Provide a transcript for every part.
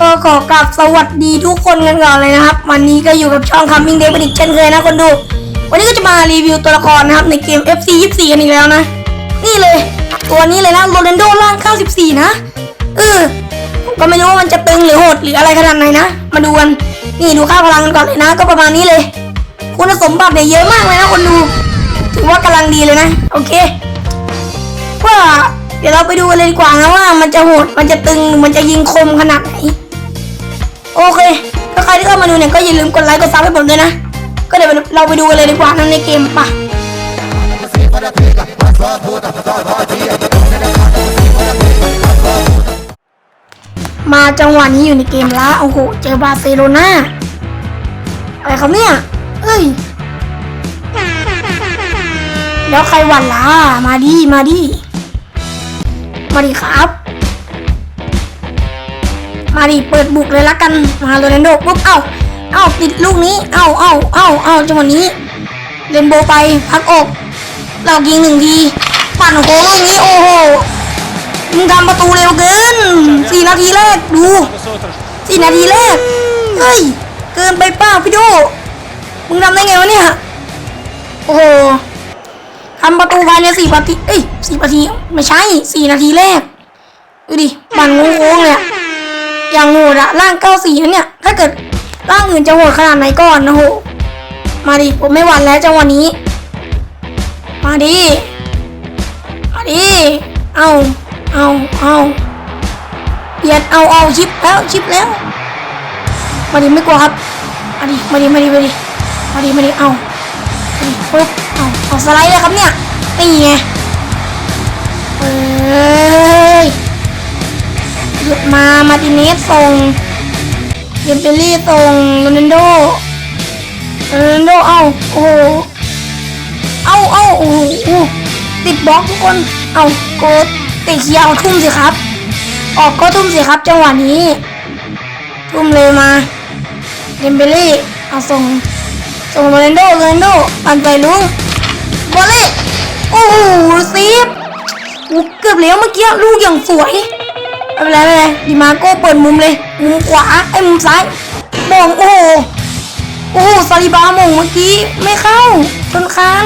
ก็ขอกราบสวัสดีทุกคนกันก่อนเลยนะครับ วันนี้ก็อยู่กับช่อง Coming Day ประดิษฐ์เช่นเคยนะคนดู วันนี้ก็จะมารีวิวตัวละครนะครับ ในเกม FC 24 กันอีกแล้วนะ นี่เลย ตัวนี้เลยนะโรนัลโดล่าง 94 นะเออผมก็ไม่รู้ว่ามันจะตึงหรือโหดหรืออะไรขนาดไหนนะ มาดูกันนี่ดูค่าพลังกันก่อนเลยนะ ก็ประมาณนี้เลย คุณสมบัติเนี่ยเยอะมากเลยนะคนดูถือว่ากำลังดีเลยนะ โอเคว่าเดี๋ยวเราไปดูกันเลยดีกว่านะว่ามันจะโหดมันจะตึงมันจะยิงคมขนาดไหน โอเค ถ้าใครที่เข้ามาดูเนี่ยก็อย่าลืมกดไลค์กดซับให้ผมด้วยนะ ก็เดี๋ยวเราไปดูกันเลยดีกว่านั่นในเกมป่ะมาจังหวะนี้อยู่ในเกมละโอ้โห เจอบาร์เซโลนาอะไรครับเนี่ย เอ้ย แล้วใครหวั่นล่ะ มาดิมาดิมาดิครับ มาดิเปิดบุกเลยละกันมาโรนัลโดปุ๊บเอ้าเอ้าติดลูกนี้ เอ้าเอ้าเอ้าเอ้าจังหวะนี้เลนโบไปพักอกเรายิงหนึ่งทีปั่นโค้งอย่างนี้โอ้โหมึงทำประตูเร็วเกินสี่นาทีแรกดูสี่นาทีแรกเฮ้ยเกินไปเปล่าพี่โดมึงทำได้ไงวะเนี่ยโอ้โหทำประตูภายในสี่นาทีเอ้ยสี่นาทีไม่ใช่สี่นาทีแรกดูดิปั่นโค้งๆเลย อย่างโหดอะร่างเก้าสี่นั่นเนี่ย ถ้าเกิดร่างอื่นจะโหดขนาดไหนก่อนนะโห มาดิ ผมไม่หวั่นแล้วจังหวะนนี้ มาดิ มาดิ เอาเอาเอาเบียดเอาเอาชิปแล้วชิปแล้ว มาดิไม่กลัวครับ มาดิ มาดิ มาดิ มาดิ มาดิ มาดิ เอามาดิปุ๊บ เอาเอาสไลด์เลยครับเนี่ย นี่ไงเอ้ย ร์ติเนสส่งเดมเบลลี่ส่งโรนัลโดโรนัลโดเอาโอ้เอาเอาโอ้โหโอ้ติดบล็อกทุกคน เอาโกดเตะเคียร์ทุ่มสิครับ ออกก็ทุ่มสิครับ จังหวะนี้ ทุ่มเลยมาเดมเบลลี่เอาส่งส่งโรนัลโดโรนัลโดปันไปลุงบอลเล่โอ้โหซีฟโอ้เกือบแล้วเมื่อกี้ลูกอย่างสวย ไม่เป็นไรไม่เป็นไรดิมาโก้เปิดมุมเลย มุมขวาไอ้มุมซ้ายมองโอ้โหโอ้โหซาลิบามงเมื่อกี้ไม่เข้าชนคาน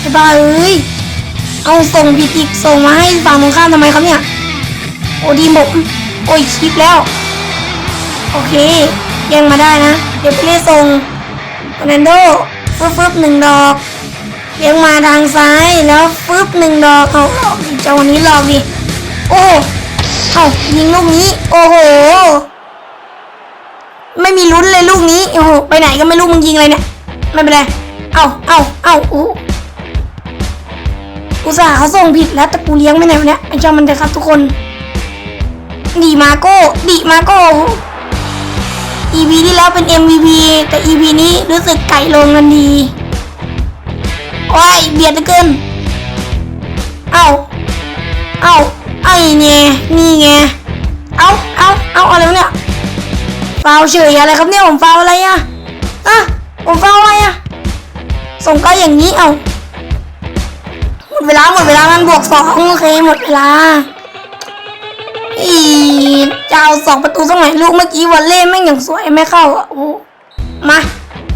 ไอ้บ้าเอ้ยเอาส่งผิดอีกส่งมาให้ฝั่งตรงข้ามทำไมครับเนี่ยโอ้ดีหมกโอ้ยคลิปแล้ว โอเคยังมาได้นะ เดี๋ยวไปเล่ส่งโรนันโดฟึบฟึบหนึ่งดอกเลี้ยงมาทางซ้ายแล้วฟึบหนึ่งดอกเอาหลอกดิเจ้าวันนี้หลอกดิโอ้ เอายิงลูกนี้ โอ้โห ไม่มีลุ้นเลยลูกนี้ โอ้โห ไปไหนก็ไม่รู้มึงยิงอะไรเนี่ย ไม่เป็นไร เอาเอาเอาอู้อุตส่าห์เขาส่งผิดแล้วแต่กูเลี้ยงไม่ไหนวะเนี่ยไอ้เจ้ามันเถอะครับทุกคน ดีมาโก้ ดีมาโก้ EP ที่แล้วเป็น MVP แต่ EP นี้รู้สึกไก่ลงกันดีโอ้ยเบียดเหลือเกิน เอาเอา ไอ้เนี่ยนี่ไง เอาเอาเอาอะไรเนี่ยฟาวเฉยอะไรครับเนี่ยผมฟาวอะไรอะอะผมฟาวอะไรอะส่งก็อย่างนี้เอาหมดเวลาหมดเวลามันบวกสองโอเคหมดเวลาอีจะเอาสองประตูตรงไหนลูกเมื่อกี้วอลเล่แม่งอย่างสวยไม่เข้าอะโอ้มา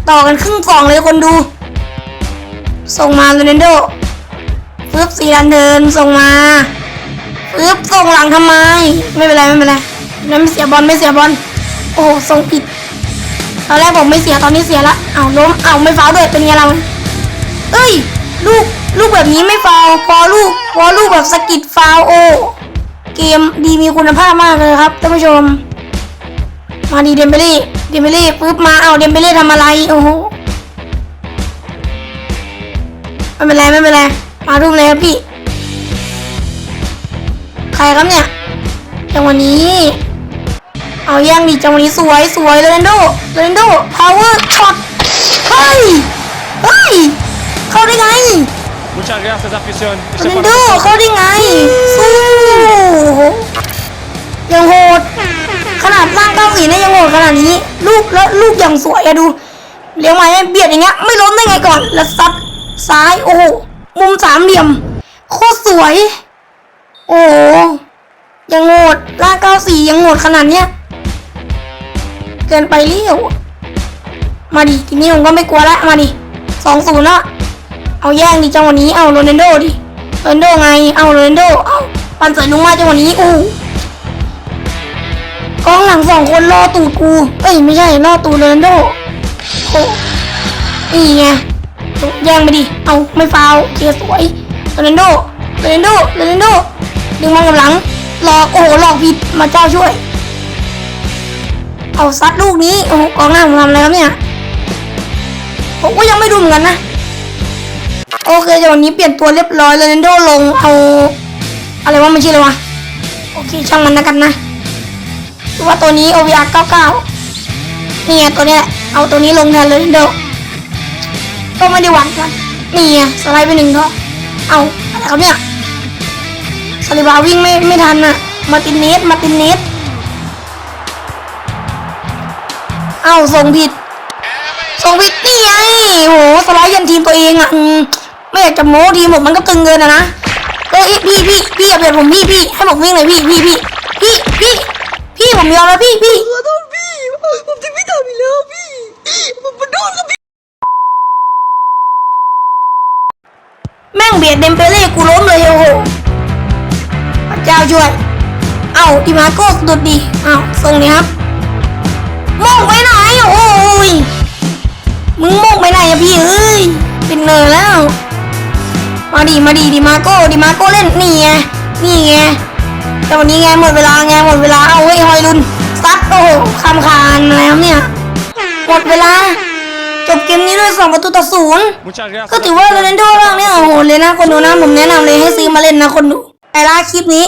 ต่อกันครึ่งสองเลยคนดู ส่งมาโรนัลโดปึ๊บสีดันเดินส่งมา ปึ๊บส่งหลังทำไม ไม่เป็นไรไม่เป็นไรนั่นไม่เสียบอลไม่เสียบอล โอ้โหส่งผิด ตอนแรกผมไม่เสียตอนนี้เสียละเอาล้มเอาไม่ฟาวด้วยเป็นไงเราเอ้ย ลูกลูกแบบนี้ไม่ฟาวพอลูกพอลูกแบบสกิดฟาวโอ เกมดีมีคุณภาพมากเลยครับท่านผู้ชม มาดีเดมเบลี่เดมเบลี่ปุ๊บมาเอาเดมเบลี่ทำอะไรโอ้โหไม่เป็นไรไม่เป็นไรมารูปเลยครับพี่ ใครครับเนี่ยจังหวะนี้ เอาแย่งดิจังหวะนี้สวยสวยโรนัลโดโรนัลโดพาวเวอร์ช็อตเฮ้ยเฮ้ยเข้าได้ไง Muchas gracias, afición. โรนัลโดเข้าได้ไงสู้ยังโหด ขนาดร่างเก้าสีเนี่ยยังโหดขนาดนี้ ลูกแล้วลูกอย่างสวยอะดูเลี้ยงไม้เบียดอย่างเงี้ยไม่ล้มได้ไงก่อน แล้วซัดซ้ายโอ้โหมุมสามเหลี่ยมโคตรสวย โอ้โหยังโหดร่างเก้าสี่ยังโหดขนาดเนี้ย เกินไปเลี้ยวมาดิทีนี้ผมก็ไม่กลัวละมาดิสองศูนย์ละเอาแย่งดิจังหวะนี้เอาโรนัลโดดิโรนัลโดไงเอาโรนัลโดเอาปันใส่ลุงมาจังหวะนี้อู้กองหลังสองคนรอตูดกู เอ้ยไม่ใช่รอตูดโรนัลโดโอ้นี่ไงแย่งไปดิเอาไม่ฟาวเคสวยโรนัลโดโรนัลโดโรนัลโด ดึงมากับหลัง หลอกโอ้โหหลอกผิดมาเจ้าช่วย เอาซัดลูกนี้โอ้โหกองหน้าผมทำอะไรครับเนี่ยผมก็ยังไม่ดูเหมือนกันนะโอเคเดี๋ยววันนี้เปลี่ยนตัวเรียบร้อยเลยนันโดลงเอาอะไรวะไมันชื่ออะไรวะโอเคช่างมันนะกันนะดูว่าตัวนี้ OVR 99นี่ไงตัวนี้ยเอาตัวนี้ลงแทนเลยนันโดก็ไม่ได้หวังกันนี่ไงสไลด์ไปหนึ่งเท่าเอาอะไรครับเนี่ย สลิบาวิ่งไม่ไม่ทันน่ะมาตินเนสมาตินเนสเอ้าส่งผิด ส่งผิดนี่ไงโหสไลด์ยันทีมตัวเองอะอืมไม่อยากจะโม้ทีมผมมันก็ตึงเกินอะนะเอ้ยพี่พี่พี่อย่าเปลี่ยนผมพี่พี่ให้ผมวิ่งเลยพี่พี่พี่พี่พี่พี่ผมยอมแล้วพี่พี่ขอโทษพี่ผมจะไม่ทำอีกแล้วพี่ผมมาโดนกับพี่แม่งเบียดเดมเปเล่กูล้มเลยโอ้โหพระเจ้า ช่วย เอ้าดิมาโก้สะดุดดีเอ้าส่งนี่ครับมองไปไหนโอ้ยมึงมองไปไหนอะพี่เอ้ยเป็นเนอแล้ว มาดีมาดีดิมาโก้ดิมาโก้เล่นนี่ไงนี่ไงแต่วันนี้ไงหมดเวลาไงหมดเวลาเอาเฮ้ยฮอยลุนซัดโอ้โหคำคานแล้วเนี่ยหมดเวลาจบเกมนี้ด้วยสองประตูต่อศูนย์ Muchas gracias. ก็ถือว่าโรนัลโดร่างเนี่ยโอ้โหเลยนะคนดูนะผมแนะนำเลยให้ซื้อมาเล่นนะคนดูแต่ละคลิปนี้